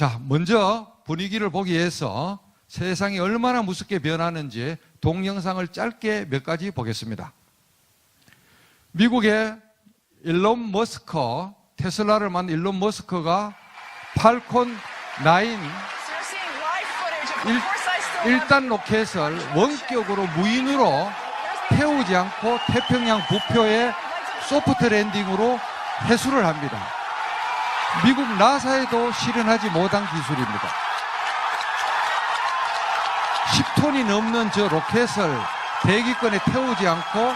자, 먼저 분위기를 보기 위해서 세상이 얼마나 무섭게 변하는지 동영상을 짧게 몇 가지 보겠습니다. 미국의 일론 머스커, 테슬라를 만든 일론 머스커가 팔콘 9 일- 1단 로켓을 원격으로 무인으로 태우지 않고 태평양 부표에 소프트 랜딩으로 회수를 합니다. 미국 나사에도 실현하지 못한 기술입니다. 10톤이 넘는 저 로켓을 대기권에 태우지 않고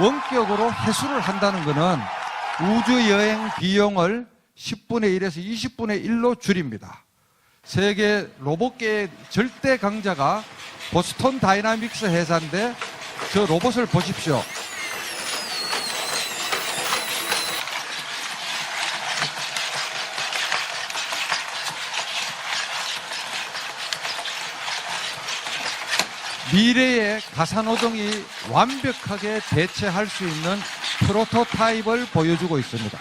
원격으로 회수를 한다는 것은 우주 여행 비용을 10분의 1에서 20분의 1로 줄입니다. 세계 로봇계의 절대 강자가 보스턴 다이나믹스 회사인데 저 로봇을 보십시오. 미래의 가사노동이 완벽하게 대체할 수 있는 프로토타입을 보여주고 있습니다.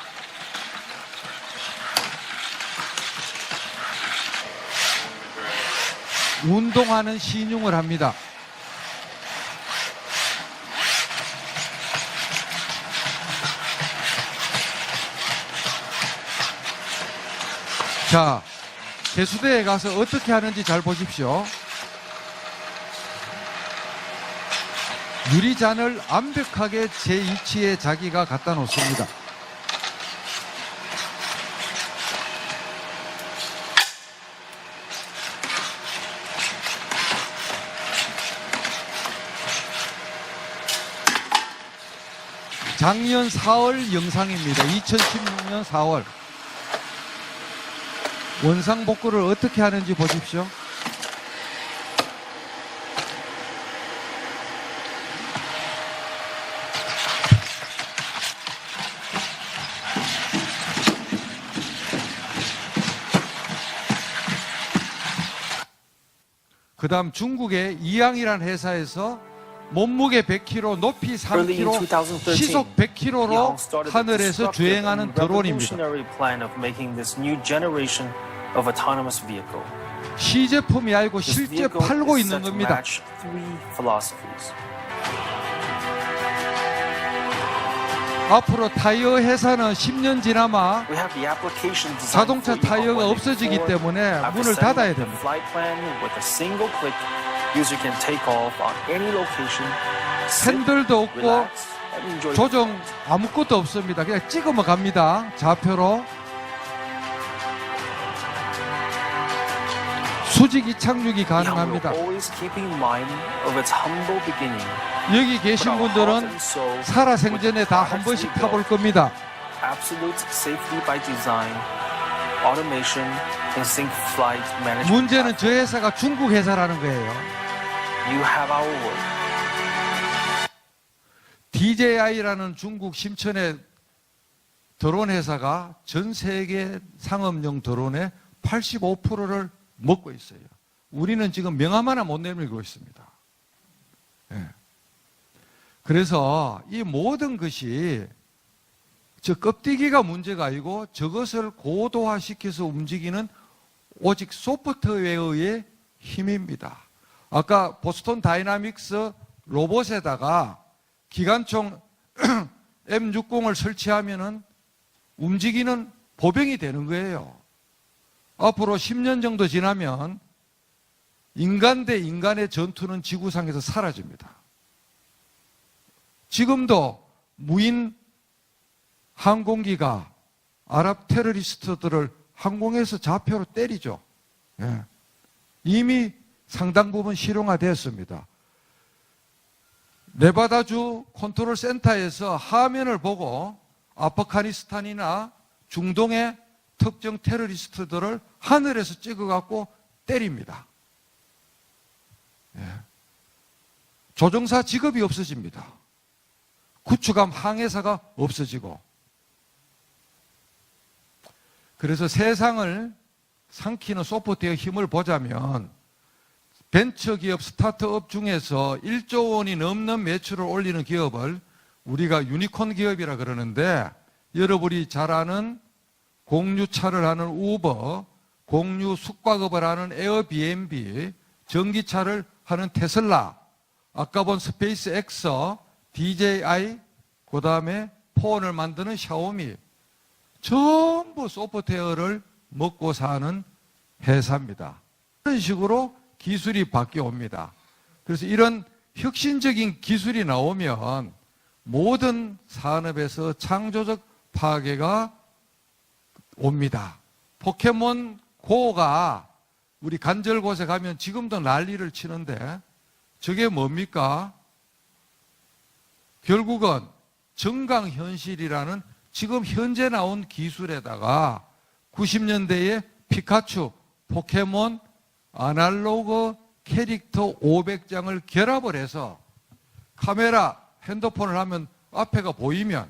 운동하는 신용을 합니다. 자, 개수대에 가서 어떻게 하는지 잘 보십시오. 유리잔을 완벽하게 제 위치에 자기가 갖다 놓습니다. 작년 4월 영상입니다. 2016년 4월. 원상 복구를 어떻게 하는지 보십시오. 그 다음 중국의 이양이라는 회사에서 몸무게 100kg, 높이 Early in 3kg, 2013, 시속 100km로 Yang started the 하늘에서 disruptive 주행하는 드론입니다. 시제품이 아니고 This 실제 팔고 있는 겁니다. 앞으로 타이어 회사는 10년 지나마 자동차 타이어가 184. 없어지기 때문에 문을 닫아야 됩니다. 핸들도 없고. 조정 아무것도 없습니다. 그냥 찍으면 갑니다. 좌표로. 이착륙이 Yamaha 가능합니다. 여기 계신 분들은 살아생전에 다 한 번씩 타볼 겁니다. 문제는 저 회사가 중국 회사라는 거예요. DJI라는 중국 심천의 드론 회사가 전 세계 상업용 드론의 85%를 먹고 있어요. 우리는 지금 명함 하나 못 내밀고 있습니다. 예. 그래서 이 모든 것이 저 껍데기가 문제가 아니고 저것을 고도화시켜서 움직이는 오직 소프트웨어의 힘입니다. 아까 보스턴 다이나믹스 로봇에다가 기관총 M60을 설치하면은 움직이는 보병이 되는 거예요. 앞으로 10년 정도 지나면 인간 대 인간의 전투는 지구상에서 사라집니다. 지금도 무인 항공기가 아랍 테러리스트들을 항공에서 좌표로 때리죠. 예. 이미 상당 부분 실용화되었습니다. 네바다주 컨트롤 센터에서 화면을 보고 아프가니스탄이나 중동의 특정 테러리스트들을 하늘에서 찍어갖고 때립니다. 예. 조종사 직업이 없어집니다. 구축함 항해사가 없어지고 그래서 세상을 삼키는 소프트웨어 힘을 보자면 벤처기업 스타트업 중에서 1조 원이 넘는 매출을 올리는 기업을 우리가 유니콘 기업이라 그러는데 여러분이 잘 아는 공유차를 하는 우버, 공유 숙박업을 하는 에어비앤비, 전기차를 하는 테슬라, 아까 본 스페이스 엑서, DJI, 그 다음에 폰을 만드는 샤오미, 전부 소프트웨어를 먹고 사는 회사입니다. 이런 식으로 기술이 바뀌어 옵니다. 그래서 이런 혁신적인 기술이 나오면 모든 산업에서 창조적 파괴가 옵니다. 포켓몬 고가 우리 간절곳에 가면 지금도 난리를 치는데 저게 뭡니까? 결국은 정강현실이라는 지금 현재 나온 기술에다가 90년대에 피카츄, 포켓몬, 아날로그 캐릭터 500장을 결합을 해서 카메라, 핸드폰을 하면 앞에가 보이면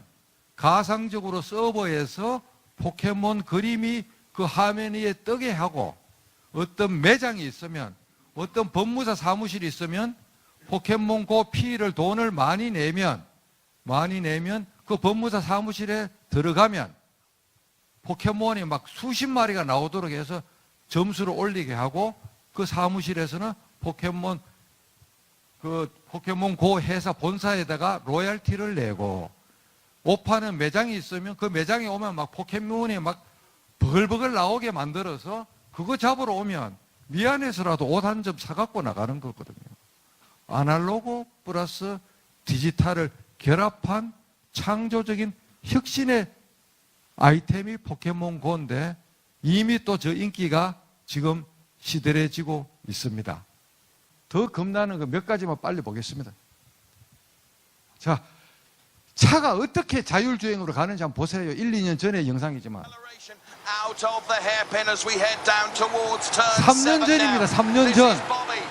가상적으로 서버에서 포켓몬 그림이 그 화면 위에 뜨게 하고 어떤 매장이 있으면 어떤 법무사 사무실이 있으면 포켓몬 고 피를 돈을 많이 내면 많이 내면 그 법무사 사무실에 들어가면 포켓몬이 막 수십 마리가 나오도록 해서 점수를 올리게 하고 그 사무실에서는 포켓몬 그 포켓몬 고 회사 본사에다가 로얄티를 내고 옷 파는 매장이 있으면 그 매장에 오면 막 포켓몬이 막 버글버글 나오게 만들어서 그거 잡으러 오면 미안해서라도 옷 한 점 사갖고 나가는 거거든요. 아날로그 플러스 디지털을 결합한 창조적인 혁신의 아이템이 포켓몬 고인데 이미 또 저 인기가 지금 시들해지고 있습니다. 더 겁나는 거 몇 가지만 빨리 보겠습니다. 자, 차가 어떻게 자율주행으로 가는지 한번 보세요. 1, 2년 전의 영상이지만. Out of the hairpin as we head down towards turn 3년 seven 전입니다. now. 3년 This 전. is Bobby.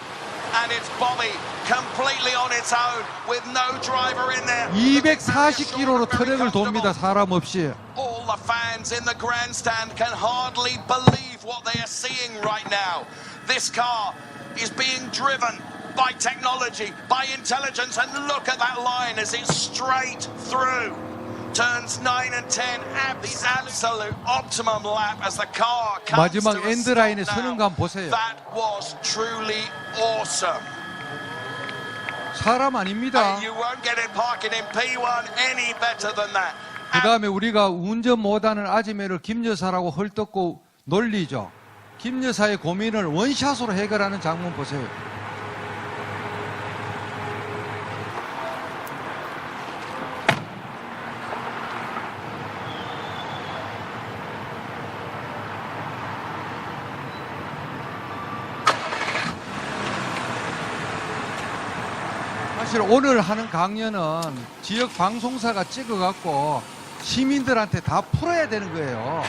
And it's Bobby completely on its own with no driver in there. 240km로 트랙을 돕니다. 사람 없이. All the fans in the grandstand can hardly believe what they are seeing right now. This car is being driven by technology, by intelligence, and look at that line as it's straight through. Turns 9 and 10 at the absolute optimum lap as the car comes 마지막 to a 엔드 라인에 stop 서는 now. 거 한번 보세요. That was truly awesome. 사람 아닙니다. You won't get it parking in P1 any better than that. 그 다음에 우리가 운전 못하는 아지매를 김 여사라고 헐뜯고 놀리죠. 김 여사의 고민을 원샷으로 해결하는 장면 보세요. 사실 오늘 하는 강연은 지역 방송사가 찍어갖고 시민들한테 다 풀어야 되는 거예요.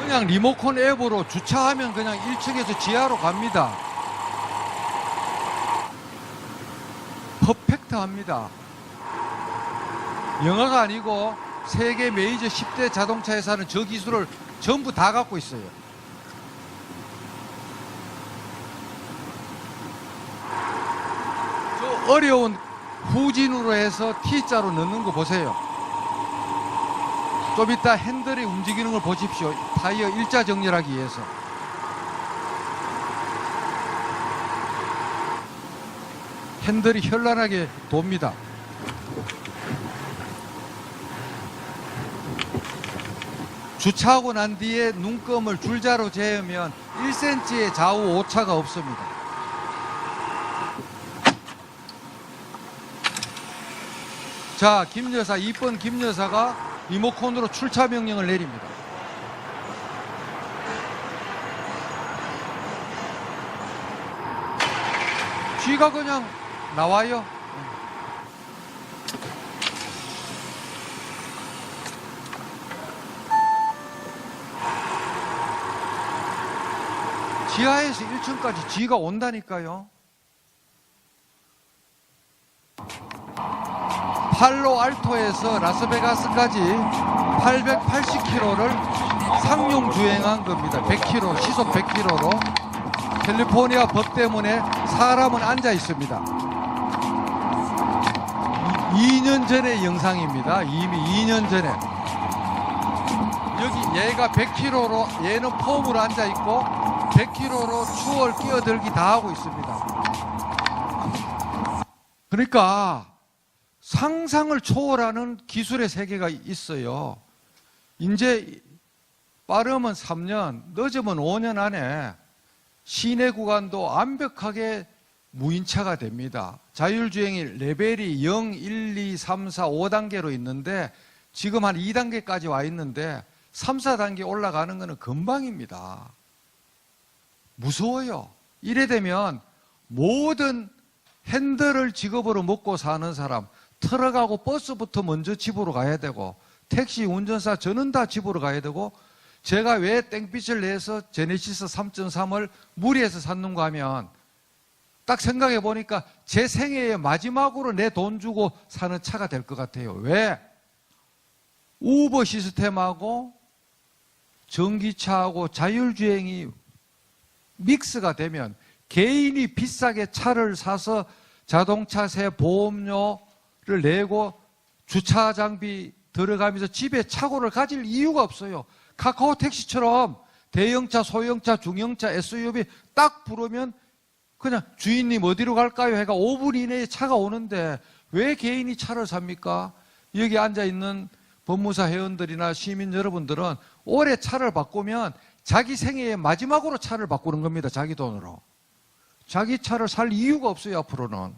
그냥 리모컨 앱으로 주차하면 그냥 1층에서 지하로 갑니다. 합니다. 영화가 아니고 세계 메이저 10대 자동차 회사는 저 기술을 전부 다 갖고 있어요. 저 어려운 후진으로 해서 T자로 넣는 거 보세요. 좀 이따 핸들이 움직이는 걸 보십시오. 타이어 일자 정렬하기 위해서. 핸들이 현란하게 돕니다. 주차하고 난 뒤에 눈금을 줄자로 재으면 1cm의 좌우 오차가 없습니다. 자, 김 여사, 이쁜 김 여사가 리모컨으로 출차 명령을 내립니다. 쥐가 그냥 나와요. 지하에서 1층까지 쥐가 온다니까요. 팔로 알토에서 라스베가스까지 880km를 상용 주행한 겁니다. 100km, 시속 100km로. 캘리포니아 법 때문에 사람은 앉아 있습니다. 2년 전의 영상입니다. 이미 2년 전에. 여기 얘가 100km로 얘는 폼으로 앉아 있고 100km로 추월 끼어들기 다 하고 있습니다. 그러니까 상상을 초월하는 기술의 세계가 있어요. 이제 빠르면 3년, 늦으면 5년 안에 시내 구간도 완벽하게 무인차가 됩니다. 자율주행이 레벨이 0, 1, 2, 3, 4, 5단계로 있는데 지금 한 2단계까지 와 있는데 3, 4단계 올라가는 것은 금방입니다. 무서워요. 이래 되면 모든 핸들을 직업으로 먹고 사는 사람, 트럭하고 버스부터 먼저 집으로 가야 되고, 택시 운전사 저는 다 집으로 가야 되고, 제가 왜 땡빛을 내서 제네시스 3.3을 무리해서 샀는가 하면, 딱 생각해 보니까 제 생애의 마지막으로 내 돈 주고 사는 차가 될 것 같아요. 왜? 우버 시스템하고 전기차하고 자율주행이 믹스가 되면 개인이 비싸게 차를 사서 자동차세 보험료를 내고 주차 장비 들어가면서 집에 차고를 가질 이유가 없어요. 카카오 택시처럼 대형차, 소형차, 중형차, SUV 딱 부르면 그냥 주인님 어디로 갈까요? 해가 5분 이내에 차가 오는데 왜 개인이 차를 삽니까? 여기 앉아 있는 법무사 회원들이나 시민 여러분들은 올해 차를 바꾸면 자기 생애의 마지막으로 차를 바꾸는 겁니다. 자기 돈으로. 자기 차를 살 이유가 없어요, 앞으로는.